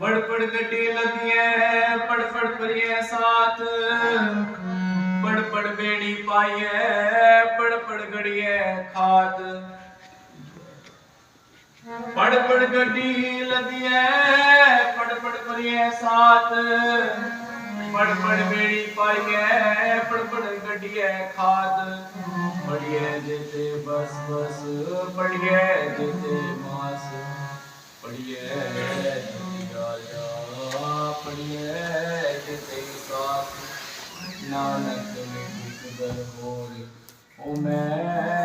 ਪੜ ਪੜ ਗੱਡੀ ਲਗੀਐ ਪੜ ਪੜ ਕਰੀਐ ਸਾਥ ਪੜ ਪੜ ਬੇੜੀ ਪਾਈਐ ਪੜ ਪੜ ਗੜੀਐ ਖਾਤ ਪੜ ਪੜ ਗੱਡੀ ਲਗੀਐ ਪੜ ਪੜ ਕਰੀਐ ਸਾਥ। ਪੜ ਪੜ ਬੇੜੀ ਪਾਈਐ ਪੜ ਪੜ ਗੱਡੀਐ ਖਾਦ। ਪੜੀਐ ਜਿਤੇ ਬਸ ਬਸ, ਪੜੀਐ ਜਿਤੇ ਮਾਸ। ਪੜੀਐ ਜਿਤੇ ਗਾਲਿਆ Oh man.